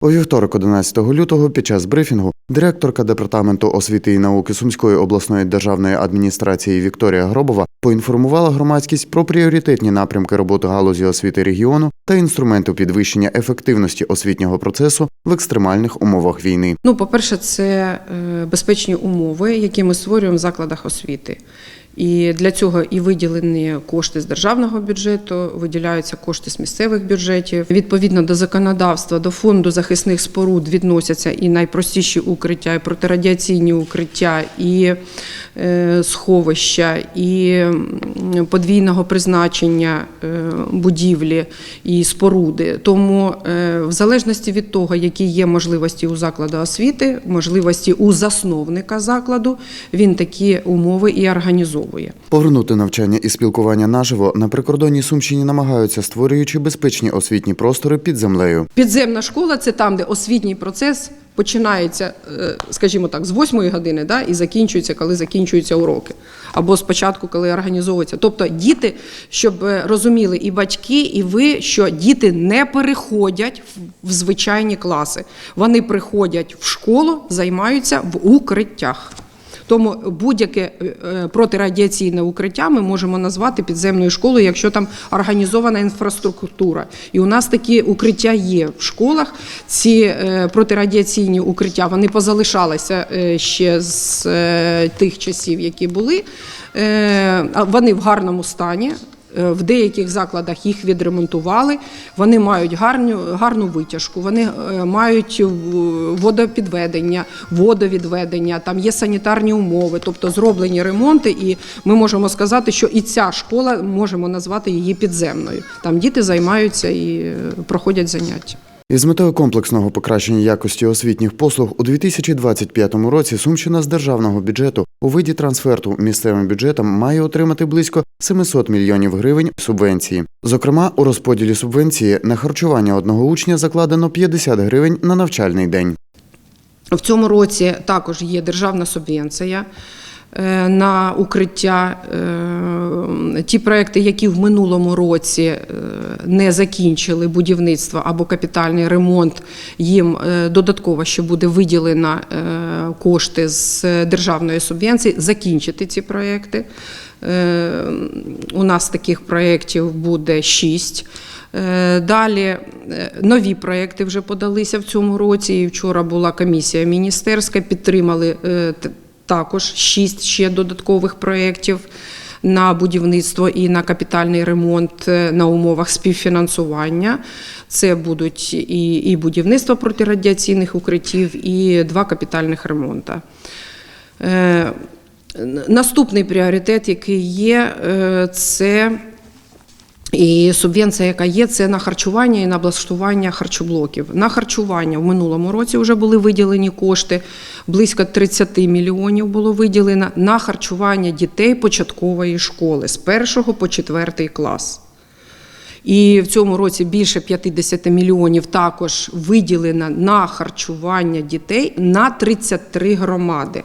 У вівторок, 11 лютого, під час брифінгу, директорка департаменту освіти і науки Сумської обласної державної адміністрації Вікторія Гробова поінформувала громадськість про пріоритетні напрямки роботи галузі освіти регіону та інструменти підвищення ефективності освітнього процесу в екстремальних умовах війни. Ну, по-перше, це е, безпечні умови, які ми створюємо в закладах освіти. І для цього і виділені кошти з державного бюджету, виділяються кошти з місцевих бюджетів. Відповідно до законодавства, до фонду захисних споруд відносяться і найпростіші укриття, і протирадіаційні укриття, і е, сховища, і подвійного призначення е, будівлі і споруди. Тому, е, в залежності від того, які є можливості у закладу освіти, можливості у засновника закладу, він такі умови і організовує. Повернути навчання і спілкування наживо на прикордонній Сумщині намагаються, створюючи безпечні освітні простори під землею. Підземна школа це там, де освітній процес починається, е, скажімо так, з 8 години да, і закінчується, коли закінчуються уроки. Або спочатку, коли організовується. Тобто діти, щоб е, розуміли і батьки, і ви, що діти не переходять в звичайні класи. Вони приходять в школу, займаються в укриттях. Тому будь-яке е, е, протирадіаційне укриття ми можемо назвати підземною школою, якщо там організована інфраструктура. І у нас такі укриття є в школах. Ці е, протирадіаційні укриття вони позалишалися ще з тих часів, які були. Вони в гарному стані. Е, В деяких закладах їх відремонтували. Вони мають гарну, гарну витяжку, вони е, мають водопідведення, водовідведення, там є санітарні умови, тобто зроблені ремонти. І ми можемо сказати, що і ця школа можемо назвати її підземною. Там діти займаються і е, проходять заняття. Із метою комплексного покращення якості освітніх послуг у 2025 році Сумщина з державного бюджету у виді трансферту місцевим бюджетам має отримати близько 700 мільйонів гривень субвенції. Зокрема, у розподілі субвенції на харчування одного учня закладено 50 гривень на навчальний день. В цьому році також є державна субвенція на укриття. Е, Ті проекти, які в минулому році е, не закінчили будівництво або капітальний ремонт, їм е, додатково ще буде виділено е, кошти з державної субвенції закінчити ці проекти. Е, У нас таких проєктів буде шість. Е, Далі е, нові проекти вже подалися в цьому році. І вчора була комісія міністерська, підтримали е, також шість ще додаткових проєктів на будівництво і на капітальний ремонт е, на умовах співфінансування. Це будуть і, і будівництво протирадіаційних укриттів, і два капітальних ремонта. Е, Наступний пріоритет, який є, е, це і субвенція, яка є, це на харчування і на облаштування харчоблоків. На харчування в минулому році вже були виділені кошти, близько 30 мільйонів було виділено на харчування дітей початкової школи з 1 по 4 клас. І в цьому році більше 50 мільйонів також виділено на харчування дітей на 33 громади.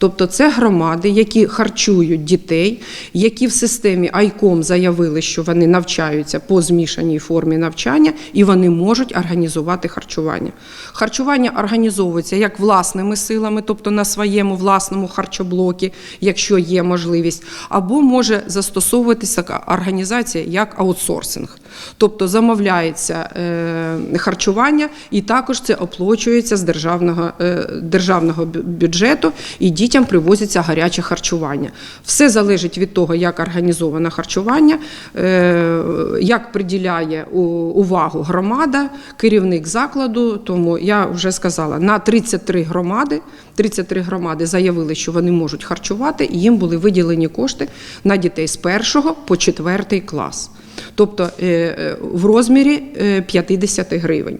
Тобто це громади, які харчують дітей, які в системі ICOM заявили, що вони навчаються по змішаній формі навчання і вони можуть організувати харчування. Харчування організовується як власними силами, тобто на своєму власному харчоблокі, якщо є можливість, або може застосовуватися організація як аутсорсинг. Тобто замовляється е, харчування і також це оплачується з державного, е, державного бюджету, і дітям привозиться гаряче харчування. Все залежить від того, як організоване харчування, е, як приділяє увагу громада, керівник закладу. Тому я вже сказала, на 33 громади, 33 громади заявили, що вони можуть харчувати, і їм були виділені кошти на дітей з 1 по 4 клас. Тобто е, е, в розмірі е, 50 гривень.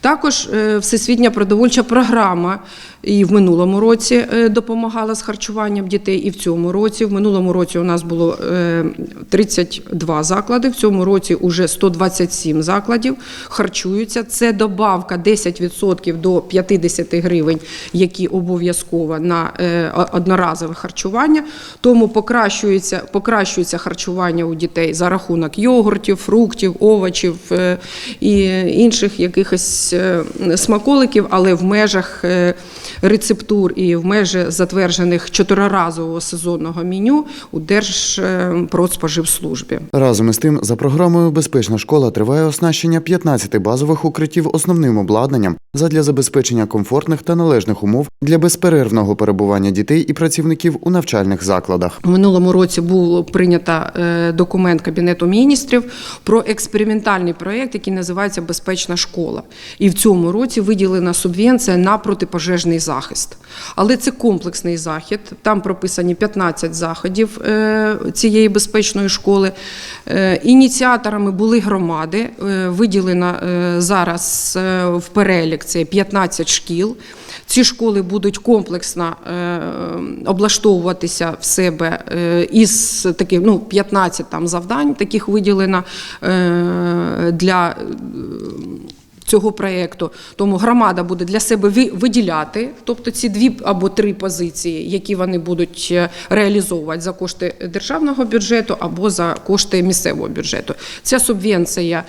Також Всесвітня продовольча програма і в минулому році е, допомагала з харчуванням дітей, і в цьому році. В минулому році у нас було е, 32 заклади, в цьому році вже 127 закладів харчуються. Це добавка 10% до 50 гривень, які обов'язково на е, одноразове харчування. Тому покращується, покращується харчування у дітей за рахунок йогуртів, фруктів, овочів е, і інших якихось е, смаколиків, але в межах е, рецептур і в межах затверджених чотириразового сезонного меню у Держпродспоживслужбі. Разом із тим, за програмою Безпечна школа триває оснащення 15 базових укриттів основним обладнанням задля забезпечення комфортних та належних умов для безперервного перебування дітей і працівників у навчальних закладах. У минулому році був прийнято е, документ Кабінету міністрів про експериментальний проєкт, який називається Безпечна школа. І в цьому році виділена субвенція на протипожежний захист. Але це комплексний захід. Там прописані 15 заходів е, цієї безпечної школи. Е, Ініціаторами були громади. Е, Виділено зараз в перелік це 15 шкіл. Ці школи будуть комплексно облаштовуватися в себе із таких ну, 15 там завдань, таких виділено для цього проєкту. Тому громада буде для себе ви- виділяти, тобто ці дві або три позиції, які вони будуть е, реалізовувати за кошти державного бюджету або за кошти місцевого бюджету. Ця субвенція,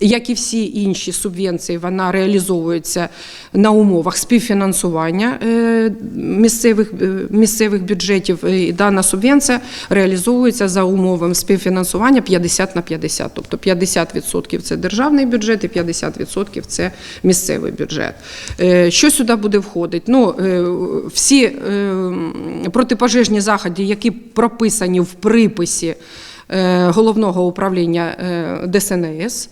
як і всі інші субвенції, вона реалізовується на умовах співфінансування е, місцевих, е, місцевих бюджетів. І дана субвенція реалізовується за умовами співфінансування 50 на 50. Тобто 50% це державний бюджет і 50% це місцевий бюджет. Е, Що сюди буде входити? Ну, е, всі е, протипожежні заходи, які прописані в приписі головного управління ДСНС.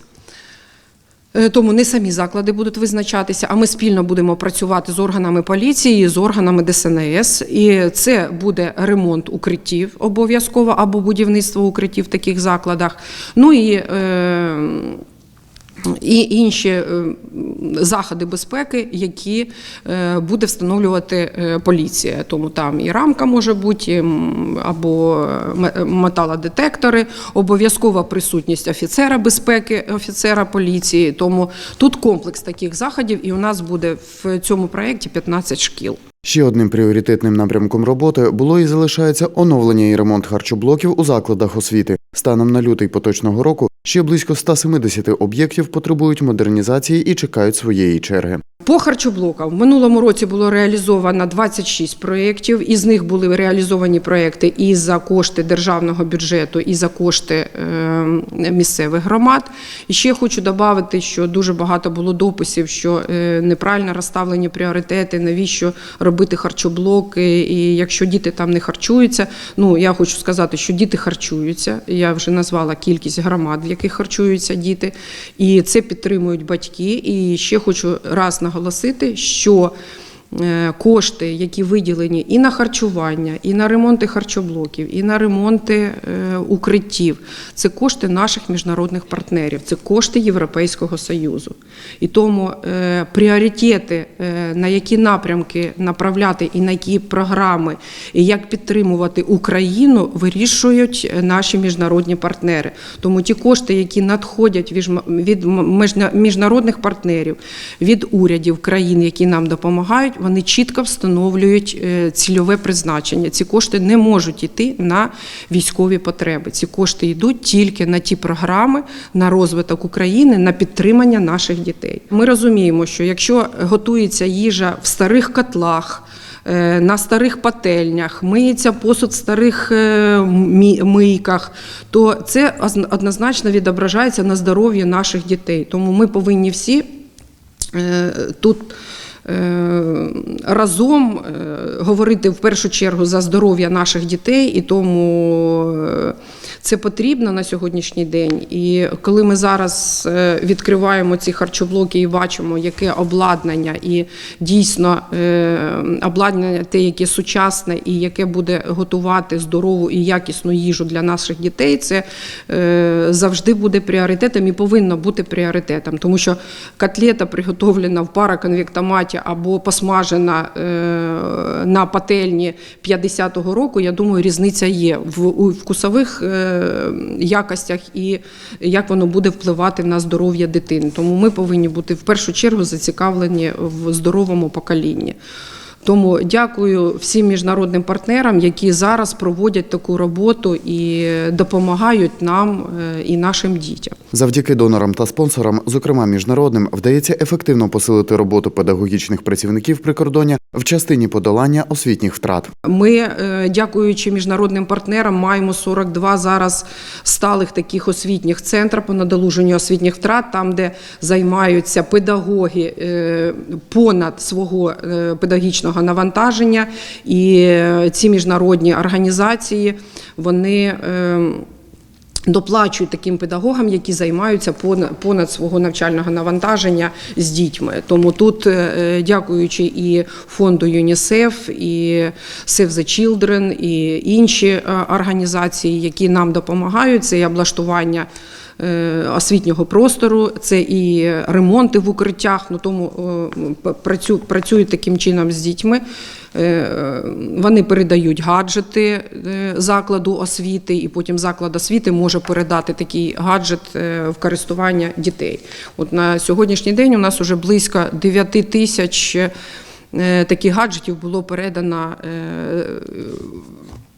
Тому не самі заклади будуть визначатися, а ми спільно будемо працювати з органами поліції, з органами ДСНС. І це буде ремонт укриттів обов'язково або будівництво укриттів в таких закладах. Ну і е, і інші е, заходи безпеки, які е, буде встановлювати е, поліція. Тому там і рамка може бути, або ме- металодетектори, обов'язкова присутність офіцера безпеки, офіцера поліції. Тому тут комплекс таких заходів, і у нас буде в цьому проєкті 15 шкіл. Ще одним пріоритетним напрямком роботи було і залишається оновлення і ремонт харчоблоків у закладах освіти. Станом на лютий поточного року ще близько 170 об'єктів потребують модернізації і чекають своєї черги. По харчоблокам в минулому році було реалізовано 26 проєктів. Із них були реалізовані проєкти і за кошти державного бюджету, і за кошти е, місцевих громад. І ще хочу додати, що дуже багато було дописів, що е, неправильно розставлені пріоритети, навіщо робити харчоблоки, і якщо діти там не харчуються. Ну я хочу сказати, що діти харчуються. Я вже назвала кількість громад, в яких харчуються діти, і це підтримують батьки. І ще хочу раз наголосити, що кошти, які виділені і на харчування, і на ремонти харчоблоків, і на ремонти е, укриттів, це кошти наших міжнародних партнерів, це кошти Європейського Союзу. І тому е, пріоритети, е, на які напрямки направляти і на які програми, і як підтримувати Україну, вирішують е, наші міжнародні партнери. Тому ті кошти, які надходять від міжнародних партнерів, від урядів країн, які нам допомагають, вони чітко встановлюють е, цільове призначення. Ці кошти не можуть йти на військові потреби. Ці кошти йдуть тільки на ті програми, на розвиток України, на підтримання наших дітей. Ми розуміємо, що якщо готується їжа в старих котлах. е, На старих пательнях, миється посуд в старих е, мийках, то це однозначно відображається на здоров'ї наших дітей. Тому ми повинні всі тут разом е, говорити в першу чергу за здоров'я наших дітей, і тому е, це потрібно на сьогоднішній день. І коли ми зараз е, відкриваємо ці харчоблоки і бачимо, яке обладнання, і дійсно е, обладнання те, яке сучасне і яке буде готувати здорову і якісну їжу для наших дітей, це е, завжди буде пріоритетом і повинно бути пріоритетом, тому що котлета приготовлена в параконвектоматі або посмажена на пательні 50-го року, я думаю, різниця є в вкусових якостях і як воно буде впливати на здоров'я дитини. Тому ми повинні бути в першу чергу зацікавлені в здоровому поколінні. Тому дякую всім міжнародним партнерам, які зараз проводять таку роботу і допомагають нам е, і нашим дітям. Завдяки донорам та спонсорам, зокрема міжнародним, вдається ефективно посилити роботу педагогічних працівників прикордоння в частині подолання освітніх втрат. Ми, е, дякуючи міжнародним партнерам, маємо 42 зараз сталих таких освітніх центрів по надолуженню освітніх втрат, там, де займаються педагоги е, понад свого е, педагогічного навантаження. І е, ці міжнародні організації вони. е, Доплачують таким педагогам, які займаються понад, свого навчального навантаження з дітьми. Тому тут, е, дякуючи і фонду ЮНІСЕФ, і Save the Children, і інші е, організації, які нам допомагають, це і облаштування освітнього простору, це і ремонти в укриттях. Ну тому е, працю- працюють таким чином з дітьми. Е, Вони передають гаджети е, закладу освіти, і потім заклад освіти може передати такий гаджет е, в користування дітей. От на сьогоднішній день у нас вже близько 9 тисяч е, таких гаджетів було передано е,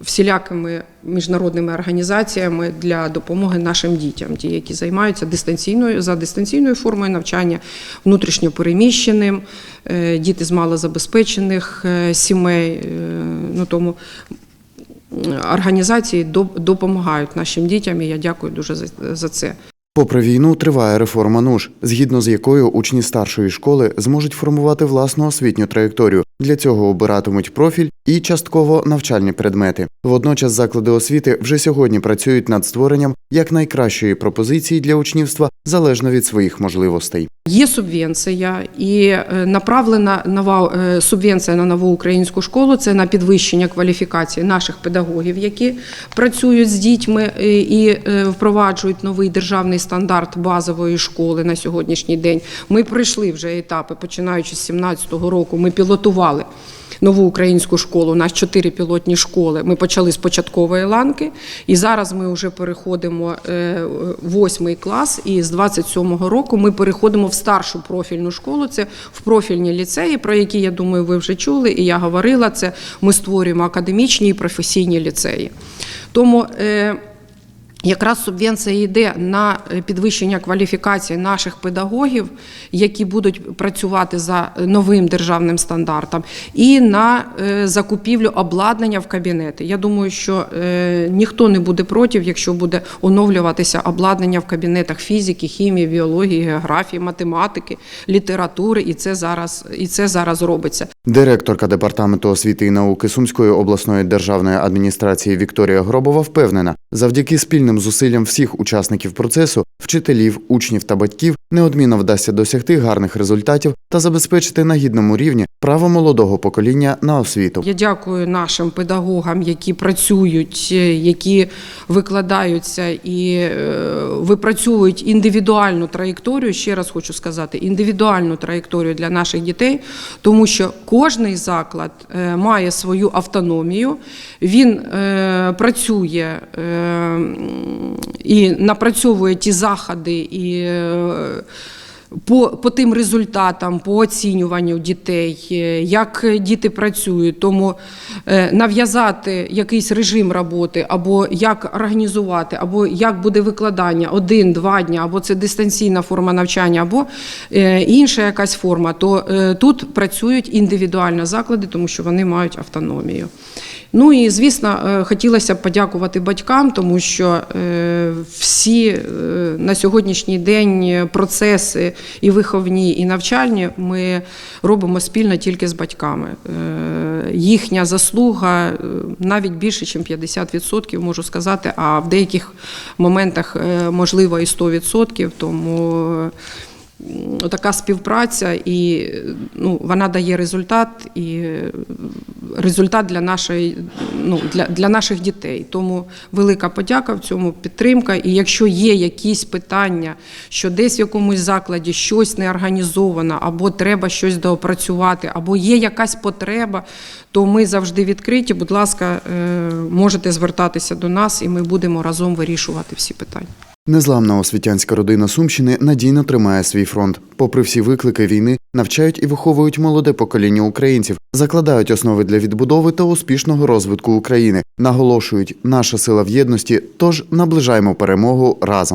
всілякими міжнародними організаціями для допомоги нашим дітям, ті, які займаються дистанційною за дистанційною формою навчання, внутрішньо переміщеним, е, діти з малозабезпечених е, сімей. е, Ну тому організації доп- допомагають нашим дітям, і я дякую дуже за- це. Попри війну, триває реформа НУШ, згідно з якою учні старшої школи зможуть формувати власну освітню траєкторію. Для цього обиратимуть профіль і частково навчальні предмети. Водночас заклади освіти вже сьогодні працюють над створенням якнайкращої пропозиції для учнівства залежно від своїх можливостей. Є субвенція і е, направлена нова е, субвенція на нову українську школу. Це на підвищення кваліфікації наших педагогів, які працюють з дітьми е, і впроваджують новий державний стандарт базової школи на сьогоднішній день. Ми пройшли вже етапи, починаючи з 2017 року. Ми пілотували. Нову українську школу, у нас чотири пілотні школи. Ми почали з початкової ланки, і зараз ми вже переходимо е, восьмий клас. І з 27-го року ми переходимо в старшу профільну школу. Це в профільні ліцеї, про які я думаю, ви вже чули. І я говорила це. Ми створюємо академічні і професійні ліцеї. Тому е, Якраз субвенція йде на е, підвищення кваліфікації наших педагогів, які будуть працювати за новим державним стандартом, і на е, закупівлю обладнання в кабінети. Я думаю, що е, ніхто не буде проти, якщо буде оновлюватися обладнання в кабінетах фізики, хімії, біології, географії, математики, літератури, і це зараз, і це зараз робиться. Директорка департаменту освіти і науки Сумської обласної державної адміністрації Вікторія Гробова впевнена, завдяки спільним зусиллям всіх учасників процесу, вчителів, учнів та батьків, неодмінно вдасться досягти гарних результатів та забезпечити на гідному рівні право молодого покоління на освіту. Я дякую нашим педагогам, які працюють, е, які викладаються і е, випрацьовують індивідуальну траєкторію. Ще раз хочу сказати, індивідуальну траєкторію для наших дітей, тому що кожний заклад е, має свою автономію, він працює і напрацьовує ті заходи і. По, по тим результатам, по оцінюванню дітей, е, як діти працюють, тому е, нав'язати якийсь режим роботи, або як організувати, або як буде викладання один-два дні, або це дистанційна форма навчання, або е, інша якась форма, то тут працюють індивідуально заклади, тому що вони мають автономію. Ну і звісно, хотілося б подякувати батькам, тому що всі на сьогоднішній день процеси і виховні, і навчальні ми робимо спільно тільки з батьками. Е, Їхня заслуга е, навіть більше, ніж 50%, можу сказати, а в деяких моментах е, можливо і 100%, тому. Така співпраця, і ну, вона дає результат, і е, результат для нашої ну для, для наших дітей. Тому велика подяка в цьому підтримка. І якщо є якісь питання, що десь в якомусь закладі щось не організовано, або треба щось доопрацювати, або є якась потреба, то ми завжди відкриті. Будь ласка, е, можете звертатися до нас, і ми будемо разом вирішувати всі питання. Незламна освітянська родина Сумщини надійно тримає свій фронт. Попри всі виклики війни, навчають і виховують молоде покоління українців, закладають основи для відбудови та успішного розвитку України. Наголошують, наша сила в єдності, тож наближаємо перемогу разом.